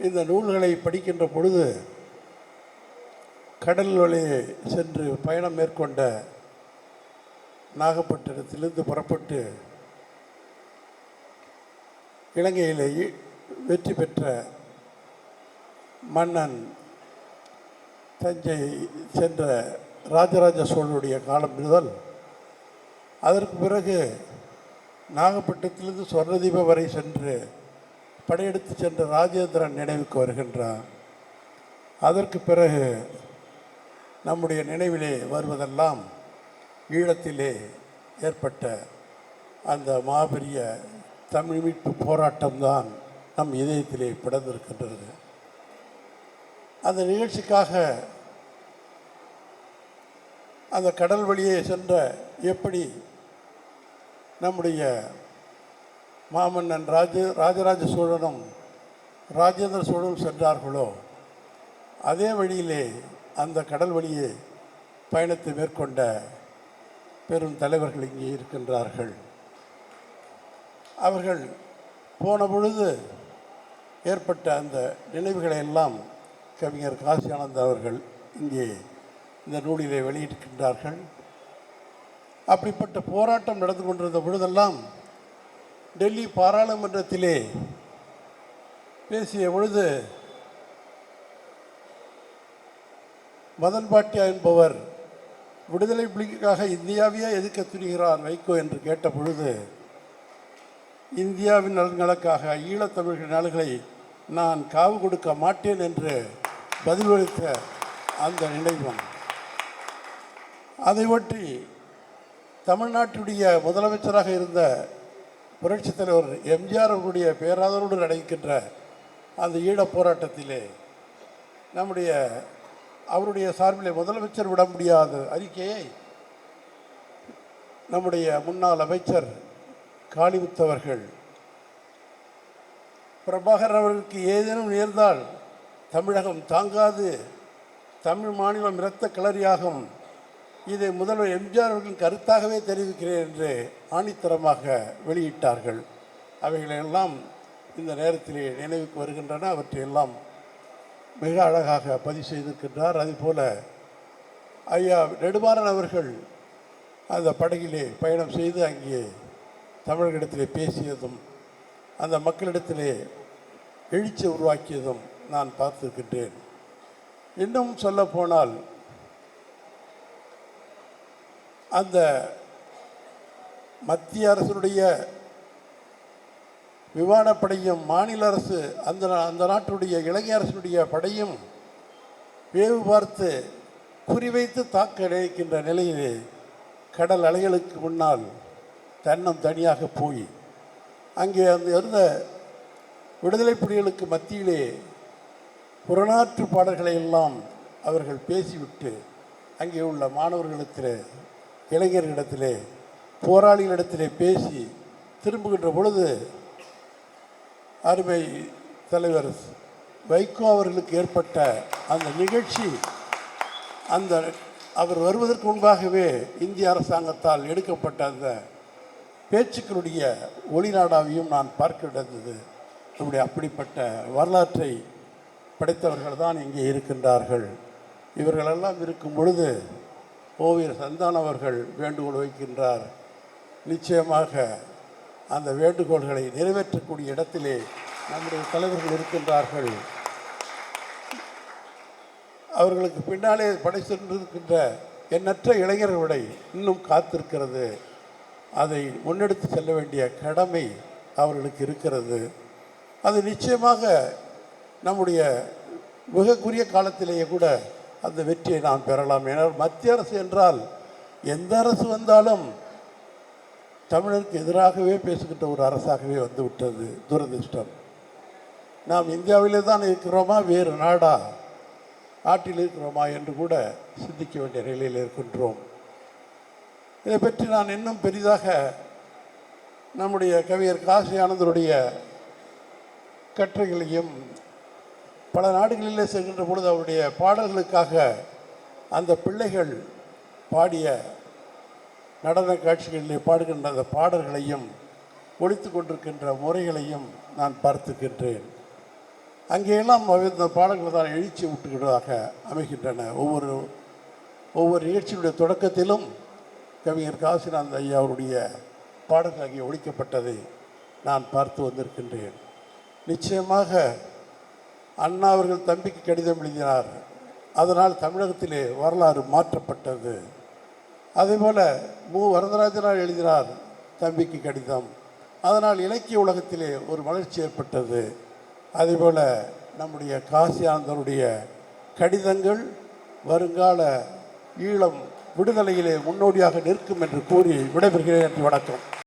இந்த நூல்களை படிக்கின்ற பொழுது கடல் வழி சென்று பயணம் மேற்கொண்ட நாகப்பட்டினத்திலிருந்து புறப்பட்டு இலங்கையிலே வெற்றி பெற்ற மன்னன் தஞ்சை சென்ற ராஜராஜ சோழனுடைய காலம் முதல் அதற்கு பிறகு நாகப்பட்டினத்திலிருந்து சொர்ணதீபம் வரை சென்று படையெடுத்து சென்ற ராஜேந்திரன் நினைவுக்கு வருகின்றார். அதற்கு பிறகு நம்முடைய நினைவிலே வருவதெல்லாம் ஈழத்திலே ஏற்பட்ட அந்த மாபெரிய தமிழ் மீட்பு போராட்டம்தான் நம் இதயத்திலே பிறந்திருக்கின்றது. அந்த நிகழ்ச்சிக்காக அந்த கடல் வழியே சென்ற எப்படி நம்முடைய மாமன்னன் ராஜ ராஜராஜ சோழனும் ராஜேந்திர சோழனும் சென்றார்களோ? அதே வழியிலே அந்த கடல் வழியே பயணத்தை மேற்கொண்ட பெரும் தலைவர்கள் இங்கே இருக்கின்றார்கள். அவர்கள் போன பொழுது ஏற்பட்ட அந்த நினைவுகளை எல்லாம் கவிஞர் காசி ஆனந்த் அவர்கள் இங்கே இந்த நூலிலே வெளியிட்டிருக்கின்றார்கள். அப்படிப்பட்ட போராட்டம் நடந்து கொண்டிருந்த பொழுதெல்லாம் டெல்லி பாராளுமன்றத்திலே பேசிய பொழுது மதன் பாட்டியா என்பவர் விடுதலை புலிக்காக இந்தியாவையே எதிர்க்க துணிகிறார் வைகோ என்று கேட்ட பொழுது இந்தியாவின் நலன்களுக்காக ஈழத்தமிழர்கள் நலன்களை நான் காவு கொடுக்க மாட்டேன் என்று பதிலளித்த அந்த நினைவும் அதை ஒட்டி தமிழ்நாட்டுடைய முதலமைச்சராக இருந்த புரட்சி தலைவர் எம்ஜிஆர் அவர்களுடைய பேராதரோடு நடக்கின்ற அந்த ஈழப் போராட்டத்திலே நம்முடைய அவருடைய சார்பிலே முதலமைச்சர் விட முடியாத அறிக்கையை நம்முடைய முன்னாள் அமைச்சர் காளிமுத்தவர்கள் பிரபாகர் அவர்களுக்கு ஏதேனும் நேர்ந்தால் தமிழகம் தாங்காது தமிழ் மாநிலம் இரத்த கிளறியாகும் இதை முதல்வர் எம்ஜிஆர் அவர்களின் கருத்தாகவே தெரிவிக்கிறேன் என்று ஆணித்தரமாக வெளியிட்டார்கள். அவைகளெல்லாம் இந்த நேரத்திலே நினைவுக்கு வருகின்றன. அவற்றையெல்லாம் மிக அழகாக பதிவு செய்திருக்கின்றார். அதுபோல ஐயா நெடுமாறன் அவர்கள் அந்த படகிலே பயணம் செய்து அங்கே தமிழர்களிடத்திலே பேசியதும் அந்த மக்களிடத்திலே எழுச்சி உருவாக்கியதும் நான் பார்த்திருக்கின்றேன். இன்னும் சொல்ல அந்த மத்திய அரசனுடைய விமானப்படையும் மாநில அரசு அந்த அந்த நாட்டுடைய இளைஞர் அரசனுடைய படையும் வேவு பார்த்து குறிவைத்து தாக்க நினைக்கின்ற நிலையிலே கடல் அலைகளுக்கு முன்னால் தன்னம் தனியாக போய் அங்கே அந்த இருந்த விடுதலை புலிகளுக்கு மத்தியிலே புறநாற்று பாடல்களை எல்லாம் அவர்கள் பேசிவிட்டு அங்கே உள்ள மாணவர்களுக்கு இளைஞர்களிடத்திலே போராளிகளிடத்திலே பேசி திரும்புகின்ற பொழுது அருமை தலைவர் வைகோ அவர்களுக்கு ஏற்பட்ட அந்த நிகழ்ச்சி அந்த அவர் வருவதற்கு முன்பாகவே இந்திய அரசாங்கத்தால் எடுக்கப்பட்ட அந்த பேச்சுக்களுடைய ஒளிநாடாவையும் நான் பார்க்க நடந்தது நம்முடைய அப்படிப்பட்ட வரலாற்றை படைத்தவர்கள் தான் இங்கே இருக்கின்றார்கள். இவர்களெல்லாம் இருக்கும் பொழுது ஓவியர் சந்தான் அவர்கள் வேண்டுகோள் வைக்கின்றார். நிச்சயமாக அந்த வேண்டுகோள்களை நிறைவேற்றக்கூடிய இடத்திலே நம்முடைய தலைவர்கள் இருக்கின்றார்கள். அவர்களுக்கு பின்னாலே படை சென்றிருக்கின்ற எண்ணற்ற இளைஞர்களுடைய இன்னும் காத்திருக்கிறது. அதை முன்னெடுத்து செல்ல வேண்டிய கடமை அவர்களுக்கு இருக்கிறது. அது நிச்சயமாக நம்முடைய மிகக்குரிய காலத்திலேயே கூட அந்த வெற்றியை நாம் பெறலாம். ஏனால் மத்திய அரசு என்றால் எந்த அரசு வந்தாலும் தமிழருக்கு எதிராகவே பேசுகின்ற ஒரு அரசாகவே வந்து விட்டது துரதிர்ஷ்டம். நாம் இந்தியாவிலே தான் இருக்கிறோமா? வேறு நாடா? நாட்டில் இருக்கிறோமா என்று கூட சிந்திக்க வேண்டிய நிலையில் இருக்கின்றோம். இதை பற்றி நான் இன்னும் பெரிதாக நம்முடைய கவிஞர் காசி ஆனந்தருடைய கட்டுரைகளையும் பல நாடுகளிலே செல்கின்ற பொழுது அவருடைய பாடல்களுக்காக அந்த பிள்ளைகள் பாடிய நடன காட்சிகளிலே பாடுகின்ற அந்த பாடல்களையும் ஒழித்து கொண்டிருக்கின்ற முறைகளையும் நான் பார்த்துக்கின்றேன் அங்கேயெல்லாம் இந்த பாடல்களை தான் எழுச்சி விட்டுகிறதாக அமைகின்றன. ஒவ்வொரு ஒவ்வொரு நிகழ்ச்சியினுடைய தொடக்கத்திலும் கவிஞர் காசிநாத் ஐயா அவருடைய பாடல்கள் அங்கே ஒழிக்கப்பட்டதை நான் பார்த்து வந்திருக்கின்றேன். நிச்சயமாக அண்ணா அவர்கள் தம்பிக்கு கடிதம் எழுதினார். அதனால் தமிழகத்திலே வரலாறு மாற்றப்பட்டது. அதேபோல் மு. வரதராஜனார் எழுதினார் தம்பிக்கு கடிதம். அதனால் இலக்கிய உலகத்திலே ஒரு வளர்ச்சி ஏற்பட்டது. அதேபோல் நம்முடைய காசியானந்தருடைய கடிதங்கள் வருங்கால ஈழம் விடுதலையிலே முன்னோடியாக நிற்கும் என்று கூறி விடைபெறுகிறேன் என்று வணக்கம்.